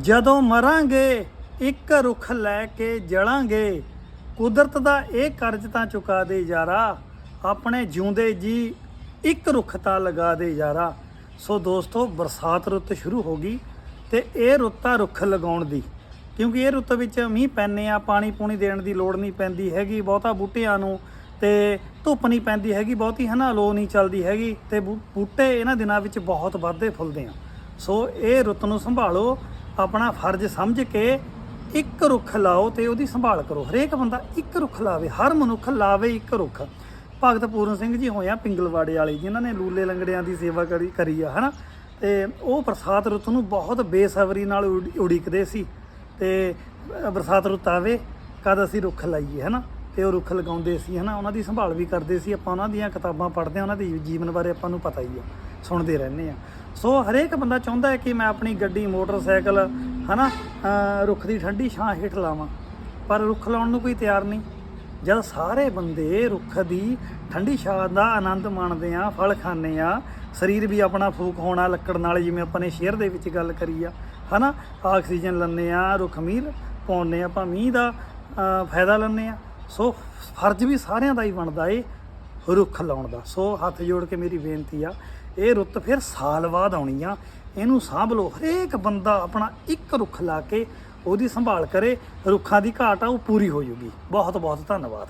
ਜਦੋਂ ਮਰਾਂਗੇ, ਇੱਕ ਰੁੱਖ ਲੈ ਕੇ ਜਲਾਂਗੇ। ਕੁਦਰਤ ਦਾ ਇਹ ਕਰਜ਼ ਤਾਂ ਚੁਕਾ ਦੇ ਯਾਰਾ, ਆਪਣੇ ਜਿਉਂਦੇ ਜੀ ਇੱਕ ਰੁੱਖ ਤਾਂ ਲਗਾ ਦੇ ਯਾਰਾ। ਸੋ ਦੋਸਤੋ, ਬਰਸਾਤ ਰੁੱਤ ਸ਼ੁਰੂ ਹੋ ਗਈ ਤੇ ਇਹ ਰੁੱਤ ਆ ਰੁੱਖ ਲਗਾਉਣ ਦੀ। ਕਿਉਂਕਿ ਇਹ ਰੁੱਤ ਵਿੱਚ ਮੀਂਹ ਪੈਂਦੇ ਆ, ਪਾਣੀ ਪੂਣੀ ਦੇਣ ਦੀ ਲੋੜ ਨਹੀਂ ਪੈਂਦੀ ਹੈਗੀ, ਬਹੁਤਾ ਬੂਟਿਆਂ ਨੂੰ ਤੇ ਧੁੱਪ ਨਹੀਂ ਪੈਂਦੀ ਹੈਗੀ, ਬਹੁਤੀ ਹਨਾ ਲੋ ਨਹੀਂ ਚੱਲਦੀ ਹੈਗੀ ਤੇ ਬੂ- ਬੂਟੇ ਇਹਨਾਂ ਦਿਨਾਂ ਵਿੱਚ ਬਹੁਤ ਵੱਧਦੇ ਫੁੱਲਦੇ ਆ। ਸੋ ਇਹ ਰੁੱਤ ਨੂੰ ਸੰਭਾਲੋ ਆਪਣਾ ਫਰਜ਼ ਸਮਝ ਕੇ ਇੱਕ ਰੁੱਖ ਲਾਓ ਤੇ ਉਹਦੀ ਸੰਭਾਲ ਕਰੋ। ਹਰੇਕ ਬੰਦਾ ਇੱਕ ਰੁੱਖ ਲਾਵੇ, ਹਰ ਮਨੁੱਖ ਲਾਵੇ ਇੱਕ ਰੁੱਖ। ਭਗਤ ਪੂਰਨ ਸਿੰਘ ਜੀ ਹੋਇਆ ਪਿੰਗਲਵਾੜੇ ਵਾਲੇ, ਜਿਨ੍ਹਾਂ ਨੇ ਲੂਲੇ ਲੰਗੜਿਆਂ ਦੀ ਸੇਵਾ ਕਰੀ ਕਰੀ ਆ, ਹਨਾ? ਤੇ ਉਹ ਬਰਸਾਤ ਰੁੱਤ ਨੂੰ ਬਹੁਤ ਬੇਸਬਰੀ ਨਾਲ ਉਡੀਕਦੇ ਸੀ। ਤੇ ਬਰਸਾਤ ਰੁੱਤ ਆਵੇ, ਕਦ ਅਸੀਂ ਰੁੱਖ ਲਾਈਏ, ਹਨਾ? ਤੇ ਉਹ ਰੁੱਖ ਲਗਾਉਂਦੇ ਸੀ, ਹਨਾ? ਉਹਨਾਂ ਦੀ ਸੰਭਾਲ ਵੀ ਕਰਦੇ ਸੀ। ਆਪਾਂ ਉਹਨਾਂ ਦੀਆਂ ਕਿਤਾਬਾਂ ਪੜ੍ਹਦੇ ਆ ਉਹਨਾਂ ਦੇ ਜੀਵਨ ਬਾਰੇ ਆਪਾਂ ਨੂੰ ਪਤਾ ਹੀ ਆ, ਸੁਣਦੇ ਰਹਿੰਦੇ ਆ ਸੋ ਹਰੇਕ ਬੰਦਾ ਚਾਹੁੰਦਾ ਹੈ ਕਿ ਮੈਂ ਆਪਣੀ ਗੱਡੀ ਮੋਟਰਸਾਈਕਲ ਹਨਾ ਅ, ਰੁੱਖ ਦੀ ਠੰਡੀ ਛਾਂ ਹੇਠ ਲਾਵਾਂ। ਪਰ ਰੁੱਖ ਲਾਉਣ ਨੂੰ ਕੋਈ ਤਿਆਰ ਨਹੀਂ। ਜਦ ਸਾਰੇ ਬੰਦੇ ਰੁੱਖ ਦੀ ਠੰਡੀ ਛਾਂ ਦਾ ਆਨੰਦ ਮਾਣਦੇ ਆ ਫਲ ਖਾਂਦੇ ਆ ਸਰੀਰ ਵੀ ਆਪਣਾ ਫੂਕ ਹੋਣਾ ਲੱਕੜ ਨਾਲ ਜਿਵੇਂ ਆਪਾਂ ਨੇ ਸ਼ੇਅਰ ਦੇ ਵਿੱਚ ਗੱਲ ਕਰੀ ਆ ਹਨਾ ਆਕਸੀਜਨ ਲੈਂਦੇ ਆ ਰੁੱਖ ਮੀਂਹ ਪਾਉਂਦੇ ਆ ਆਪਾਂ ਮੀਂਹ ਦਾ ਫਾਇਦਾ ਲੈਂਦੇ ਆ। ਸੋ ਫਰਜ਼ ਵੀ ਸਾਰਿਆਂ ਦਾ ਹੀ ਬਣਦਾ ਏ ਰੁੱਖ ਲਾਉਣ ਦਾ। ਸੋ ਹੱਥ ਜੋੜ ਕੇ ਮੇਰੀ ਬੇਨਤੀ ਆ, ਇਹ ਰੁੱਤ ਫਿਰ ਸਾਲ ਬਾਅਦ ਆਉਣੀ ਆ। ਇਹਨੂੰ ਸਾਂਭ ਲਓ। ਹਰੇਕ ਬੰਦਾ ਆਪਣਾ ਇੱਕ ਰੁੱਖ ਲਾ ਕੇ ਉਹਦੀ ਸੰਭਾਲ ਕਰੇ। ਰੁੱਖਾਂ ਦੀ ਘਾਟ ਆ, ਉਹ ਪੂਰੀ ਹੋ ਜੂਗੀ। ਬਹੁਤ ਬਹੁਤ ਧੰਨਵਾਦ।